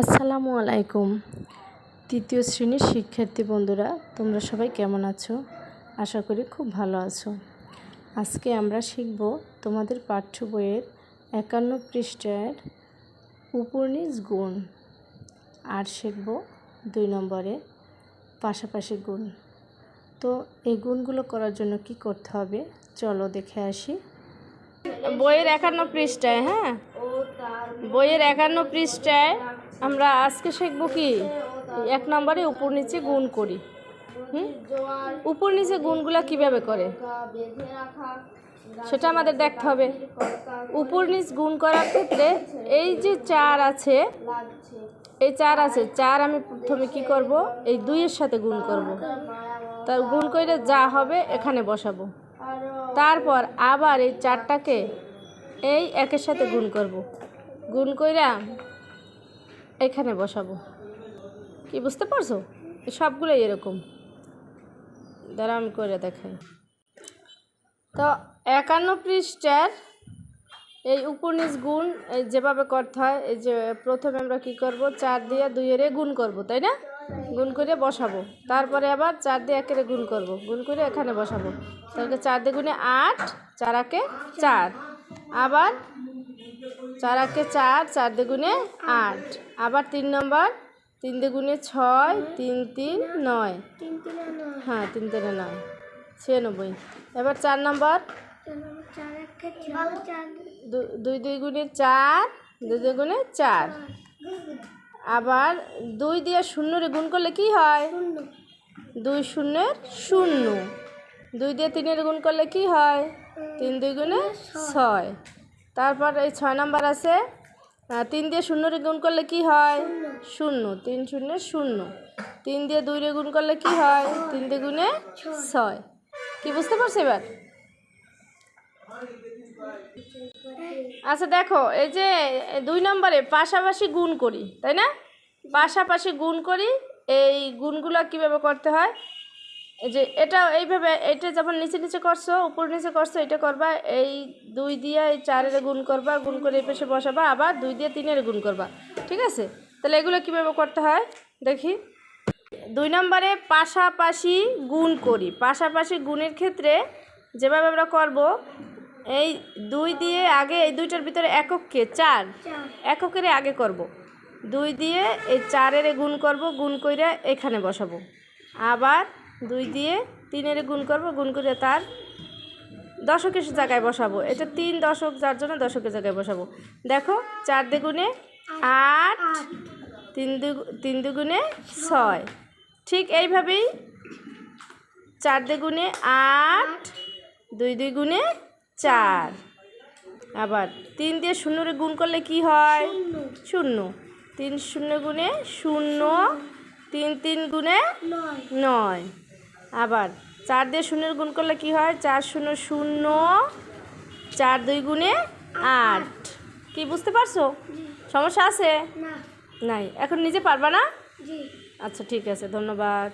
আসসালামু আলাইকুম। তৃতীয় শ্রেণির শিক্ষার্থী বন্ধুরা, তোমরা সবাই কেমন আছো? আশা করি খুব ভালো আছো। আজকে আমরা শিখব তোমাদের পাঠ্য বইয়ের একান্ন পৃষ্ঠার উপনিজ গুণ আর শিখব দুই নম্বরে পাশাপাশি গুণ। তো এই গুণগুলো করার জন্য কি করতে হবে? চলো দেখে আসি। বইয়ের একান্ন পৃষ্ঠায় হ্যাঁ? বইয়ের একান্ন পৃষ্ঠায় আমরা আজকে শিখব কি? এক নম্বরে উপর নিচে গুণ করি। হুম? উপর নিচে গুণগুলো কীভাবে করে? সেটা আমাদের দেখতে হবে। উপর নিচ গুণ করার ক্ষেত্রে এই যে চার আছে, এই চার আছে, চার আমি প্রথমে কি করব? এই দুইয়ের সাথে গুণ করব। তার গুণ করে যা হবে এখানে বসাবো। তারপর আবার এই চারটাকে এই একের সাথে গুণ করব। গুণ কইরা এখানে বসাবো। কি, বুঝতে পারছ? সবগুলোই এরকম। দ্বারা আমি করে দেখাই। তো একান্ন পৃষ্ঠার এই উপনিজ গুণ, এই যেভাবে করতে হয়, এই যে প্রথমে আমরা কি করব? চার দিয়ে দুইয়ের গুণ করব, তাই না? গুণ করে বসাবো। তারপরে আবার চার দিয়ে একের গুণ করব। গুণ করে এখানে বসাবো। তাহলে চার দিয়ে গুণে আট, চার চারাকে চার। আবার চারাকে চার চার দুগুণে আট। আবার তিন নম্বর, তিন দুগুণে ছয়, তিন তিন নয়। হ্যাঁ তিন তিনে নয়। ছিয়ানব্বই। এবার চার নম্বর। দুই দুই গুণে চার, দুই দুই গুণে চার। আবার দুই দিয়ে শূন্যরে গুণ করলে কি হয়? দুই শূন্যের শূন্য। দুই দিয়ে তিনের গুণ করলে কি হয়? তিন দুই গুণে ছয়। তারপর এই ছয় নাম্বার আছে তিন দিয়ে শূন্যরে গুণ করলে কি হয়? শূন্য। তিন শূন্য শূন্য। তিন দিয়ে দুই গুণ করলে কি হয়? তিন দিয়ে গুণে ছয়। কি বুঝতে পারছ এবার? আচ্ছা দেখো, এই যে দুই নম্বরে পাশাপাশি গুণ করি, তাই না? পাশাপাশি গুণ করি, এই গুণগুলো কীভাবে করতে হয়? যে এটা এইভাবে এটা যেমন নিচে নিচে করছ, উপর নিচে করছ, এটা করবা, এই দুই দিয়ে এই চারের গুণ করবা, গুণ করে এই পাশে বসাবা, আবার দুই দিয়ে তিনের গুণ করবা, ঠিক আছে? তাহলে এগুলো কীভাবে করতে হয়? দেখি। দুই নম্বরে পাশাপাশি গুণ করি। পাশাপাশি গুণের ক্ষেত্রে যেভাবে আমরা করব, এই দুই দিয়ে আগে এই দুইটার ভিতরে একককে চার, এককের আগে করব। দুই দিয়ে এই চারের গুণ করব, গুণ কইরা এখানে বসাবো। আবার দুই দিয়ে তিনের গুণ করব, গুণ করে তার দশকের জায়গায় বসাবো। এটা তিন দশক, যার জন্য দশকের জায়গায় বসাবো। দেখো, চার দুগুণে আট, তিন দু, তিন দুগুণে ছয়। ঠিক এইভাবেই চার দুগুণে আট, দুই দুই গুণে চার। আবার তিন দিয়ে শূন্যরে গুণ করলে কি হয়? শূন্য। তিন শূন্য গুণে শূন্য, তিন তিন গুণে নয়। আবার চার দিয়ে শূন্যের গুণ করলে কি হয়? চার শূন্য শূন্য চার দুই গুণে আট। কি বুঝতে পারছ? সমস্যা আছে? নাই। এখন নিজে পারবা না? আচ্ছা ঠিক আছে। ধন্যবাদ।